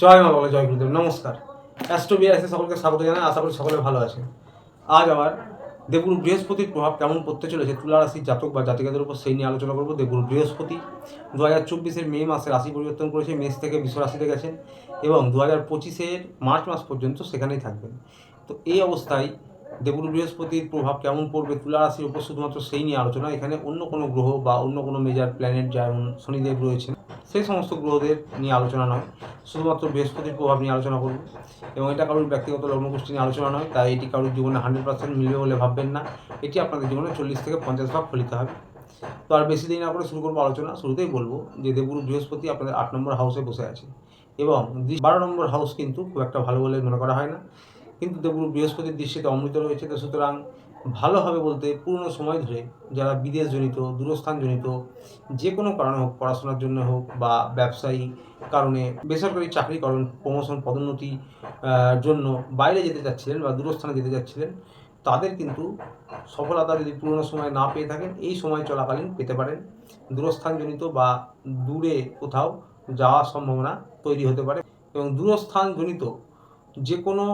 জয় মা বলে জয় গুরুদেব, নমস্কার। অ্যাস্ট্রোবিয়া এসে সকলকে স্বাগত জানাই, আশা করি সকলে ভালো আছে আজ আবার দেবগুরু বৃহস্পতির প্রভাব কেমন পড়তে চলেছে তুলা রাশির জাতক বা জাতিকাদের উপর সেই নিয়ে আলোচনা করব। দেবগুরু বৃহস্পতি দু হাজার চব্বিশের মে মাসে রাশি পরিবর্তন করেছে, মেষ থেকে বিশ্ব রাশিতে গেছেন এবং দু হাজার পঁচিশের মার্চ মাস পর্যন্ত সেখানেই থাকবেন। তো এই অবস্থায় দেবগুরু বৃহস্পতির প্রভাব কেমন পড়বে তুলা রাশির উপর শুধুমাত্র সেই নিয়ে আলোচনা। এখানে অন্য কোনো গ্রহ বা অন্য কোনো মেজার প্ল্যানেট যেমন শনিদেব রয়েছেন, সেই সমস্ত গ্রহদের নিয়ে আলোচনা নয়। শুধুমাত্র বৃহস্পতির প্রভাব নিয়ে আলোচনা করব। এবং এটা কারোর ব্যক্তিগত লগ্নগোষ্ঠী নিয়ে আলোচনা নয়, তাই এটি কারোর জীবনে হান্ড্রেড পার্সেন্ট মিলবে বলে ভাববেন না। এটি আপনাদের জীবনে চল্লিশ থেকে পঞ্চাশ ভাগ ফলিতে হবে। তো আর বেশি দেরি না করে শুরু করব আলোচনা। শুরুতেই বলব যে দেবগুরু বৃহস্পতি আপনাদের আট নম্বর হাউসে বসে আছে। এবং বারো নম্বর হাউস কিন্তু খুব একটা ভালো বলে মনে করা হয় না। কিন্তু দেবগুরু বৃহস্পতির দৃষ্টিতে অমৃত রয়েছে, তো সুতরাং ভালো হবে বলতে পুরনো সময় ধরে যারা বিদেশজনিত, দূরস্থানজনিত যে কোনো কারণে হোক, পড়াশোনার জন্য হোক বা ব্যবসায়ী কারণে বেসরকারি চাকরিকরণ প্রমোশন পদোন্নতি জন্য বাইরে যেতে চাচ্ছিলেন বা দূরস্থানে যেতে চাচ্ছিলেন, তাদের কিন্তু সফলতা যদি পুরনো সময় না পেয়ে থাকেন, এই সময় চলাকালীন পেতে পারেন। দূরস্থানজনিত বা দূরে কোথাও যাওয়ার সম্ভাবনা তৈরি হতে পারে এবং দূরস্থানজনিত যে কোনো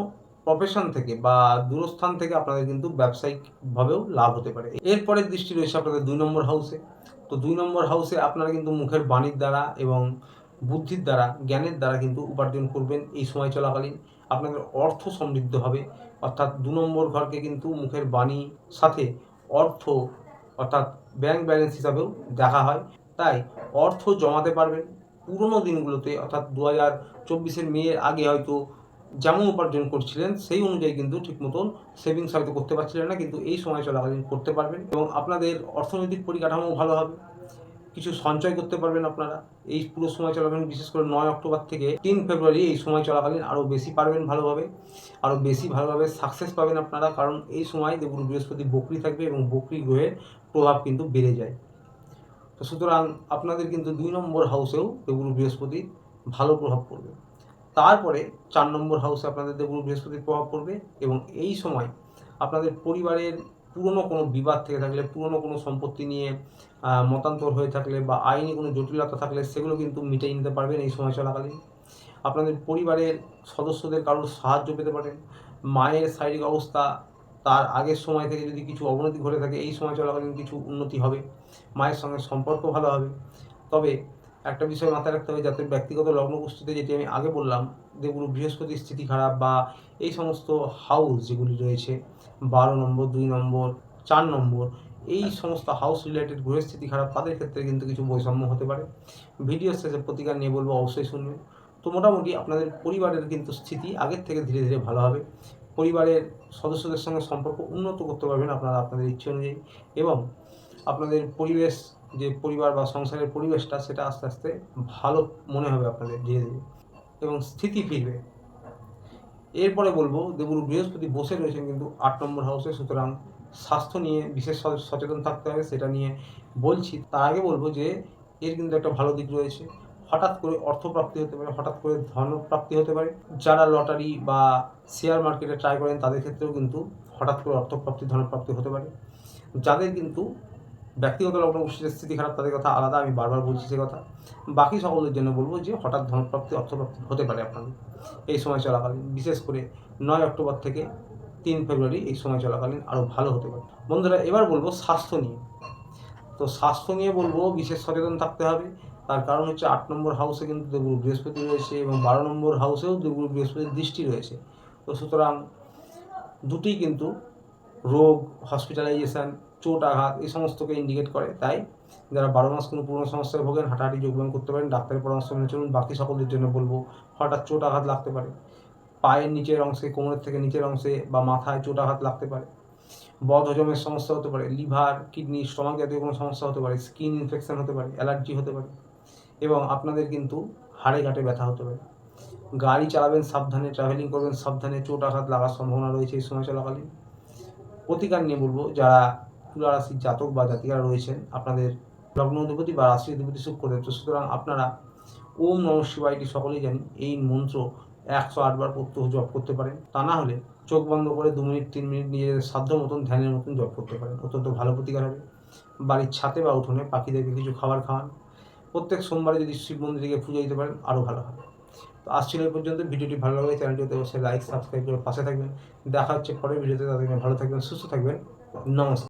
প্রফেশন থেকে বা দূরস্থান থেকে আপনাদের কিন্তু ব্যবসায়িকভাবেও লাভ হতে পারে। এরপরের দৃষ্টি রয়েছে আপনাদের দুই নম্বর হাউসে তো দুই নম্বর হাউসে আপনারা কিন্তু মুখের বাণীর দ্বারা এবং বুদ্ধির দ্বারা, জ্ঞানের দ্বারা কিন্তু উপার্জন করবেন এই সময় চলাকালীন। আপনাদের অর্থ সমৃদ্ধ হবে। অর্থাৎ দু নম্বর ঘরকে কিন্তু মুখের বাণী সাথে অর্থ অর্থাৎ ব্যাংক ব্যালেন্স হিসাবেও দেখা হয়। তাই অর্থ জমাতে পারবেন। পুরনো দিনগুলোতে অর্থাৎ দু হাজার চব্বিশের মেয়ের আগে হয়তো যেমন উপার্জন করছিলেন, সেই অনুযায়ী কিন্তু ঠিক মতন সেভিংস হয়তো করতে পারছিলেন না, কিন্তু এই সময় চলাকালীন করতে পারবেন এবং আপনাদের অর্থনৈতিক পরিকাঠামো ভালো হবে। কিছু সঞ্চয় করতে পারবেন আপনারা। এই পুরো সময় চলাকালীন, বিশেষ করে নয় অক্টোবর থেকে তিন ফেব্রুয়ারি এই সময় চলাকালীন আরও বেশি পারবেন ভালোভাবে। আরও বেশি ভালোভাবে সাকসেস পাবেন আপনারা, কারণ এই সময় দেবগুরু বৃহস্পতি বকরি থাকবে এবং বকরি গ্রহের প্রভাব কিন্তু বেড়ে যায়। তো সুতরাং আপনাদের কিন্তু দুই নম্বর হাউসেও দেবগুরু বৃহস্পতির ভালো প্রভাব পড়বে। তারপরে চার নম্বর হাউসে আপনাদের দেবগুরু বৃহস্পতির প্রভাব পড়বে এবং এই সময় আপনাদের পরিবারের পুরনো কোনো বিবাদ থেকে থাকলে, পুরনো কোনো সম্পত্তি নিয়ে মতান্তর হয়ে থাকলে বা আইনি কোনো জটিলতা থাকলে সেগুলো কিন্তু মিটিয়ে নিতে পারবেন এই সময় চলাকালীন আপনাদের পরিবারের সদস্যদের কারোর সাহায্য পেতে পারেন। মায়ের শারীরিক অবস্থা তার আগের সময় থেকে যদি কিছু অবনতি ঘটে থাকে, এই সময় চলাকালীন কিছু উন্নতি হবে। মায়ের সঙ্গে সম্পর্ক ভালো হবে। তবে একটা বিষয় মাথায় রাখতে হবে, যাতে ব্যক্তিগত লগ্নগোষ্ঠীতে যেটি আমি আগে বললাম দেবগুরু বৃহস্পতির স্থিতি খারাপ বা এই সমস্ত হাউস যেগুলি রয়েছে, বারো নম্বর, দুই নম্বর, চার নম্বর, এই সমস্ত হাউস রিলেটেড গ্রহের স্থিতি খারাপ, তাদের ক্ষেত্রে কিন্তু কিছু বৈষম্য হতে পারে। ভিডিও শেষে প্রতিকার নিয়ে বলব, অবশ্যই শুনবেন তো মোটামুটি আপনাদের পরিবারের কিন্তু স্থিতি আগের থেকে ধীরে ধীরে ভালো হবে। পরিবারের সদস্যদের সঙ্গে সম্পর্ক উন্নত করতে পারবেন আপনারা আপনাদের ইচ্ছে অনুযায়ী এবং আপনাদের পরিবেশ যে পরিবার বা সংসারের পরিবেশটা সেটা আস্তে আস্তে ভালো মনে হবে আপনাদের ধীরে ধীরে এবং স্থিতি ফিরবে। এরপরে বলব দেবগুরু বৃহস্পতি বসে রয়েছেন কিন্তু আট নম্বর হাউসে সুতরাং স্বাস্থ্য নিয়ে বিশেষ সচেতন থাকতে হবে, সেটা নিয়ে বলছি। তার আগে বলব যে, এর কিন্তু একটা ভালো দিক রয়েছে। হঠাৎ করে অর্থপ্রাপ্তি হতে পারে, হঠাৎ করে ধনপ্রাপ্তি হতে পারে। যারা লটারি বা শেয়ার মার্কেটে ট্রাই করেন, তাদের ক্ষেত্রেও কিন্তু হঠাৎ করে অর্থপ্রাপ্তি, ধনপ্রাপ্তি হতে পারে। যাদের কিন্তু ব্যক্তিগত লগ্ন স্থিতি খারাপ, তাদের কথা আলাদা, আমি বারবার বলছি সে কথা। বাকি সকলের জন্য বলব যে, হঠাৎ ধনপ্রাপ্তি, অর্থপ্রাপ্তি হতে পারে আপনাদের। এই সময় চলাকালীন, বিশেষ করে নয় অক্টোবর থেকে তিন ফেব্রুয়ারি এই সময় চলাকালীন আরও ভালো হতে পারে। বন্ধুরা, এবার বলব স্বাস্থ্য নিয়ে। তো স্বাস্থ্য নিয়ে বলব, বিশেষ সচেতন থাকতে হবে। তার কারণ হচ্ছে আট নম্বর হাউসে কিন্তু দেবগুরু বৃহস্পতি রয়েছে এবং বারো নম্বর হাউসেও দেবগুরু বৃহস্পতির দৃষ্টি রয়েছে। তো সুতরাং দুটি কিন্তু রোগ হসপিটালাইজেশন চোট, আঘাত এই সমস্তকে ইন্ডিকেট করে। তাই যারা বারো মাস কোনো পুরনো সমস্যায় ভোগেন, হাঁটাহাঁটি যোগব্যায়াম করতে পারেন, ডাক্তারের পরামর্শ মেনে চলুন, বাকি সকলের জন্য বলব, হঠাৎ চোট, আঘাত লাগতে পারে। পায়ের নিচের অংশে, কোমরের থেকে নিচের অংশে বা মাথায় চোট, আঘাত লাগতে পারে। বদ হজমের সমস্যা হতে পারে, লিভার, কিডনি, স্টমাক জাতীয় কোনো সমস্যা হতে পারে, স্কিন ইনফেকশন হতে পারে, অ্যালার্জি হতে পারে এবং আপনাদের কিন্তু হাড়ে ঘাটে ব্যথা হতে পারে। গাড়ি চালাবেন, সাবধানে ট্রাভেলিং করবেন, সাবধানে চোট, আঘাত লাগার সম্ভাবনা রয়েছে এই সময় চলাকালীন প্রতিকার নিয়ে বলব, যারা তুলা রাশির জাতক বা জাতিকারা রয়েছেন, আপনাদের লগ্ন অধিপতি বা রাশি অধিপতি শুক্রদেব তো সুতরাং আপনারা ওম নম শিবাইটি সকলেই জানি এই মন্ত্র একশো আটবার প্রত্যহ জপ করতে পারেন। তা না হলে চোখ বন্ধ করে দু মিনিট, তিন মিনিট নিজেদের সাধ্য মতন, ধ্যানের মতন জপ করতে পারেন। অত্যন্ত ভালো প্রতিকার হবে। বাড়ির ছাতে বা উঠোনে পাখিদেরকে কিছু খাবার খাওয়ান। প্রত্যেক সোমবারে যদি শিব মন্দিরে পুজো দিতে পারেন, আরও ভালো হবে। তো আসছিল এই পর্যন্ত। ভিডিওটি ভালো লাগলে চ্যানেলটিতে অবশ্যই লাইক, সাবস্ক্রাইব করে পাশে থাকবেন। দেখা হচ্ছে পরের ভিডিওতে। তাদের ভালো থাকবেন, সুস্থ থাকবেন। নমস্কার।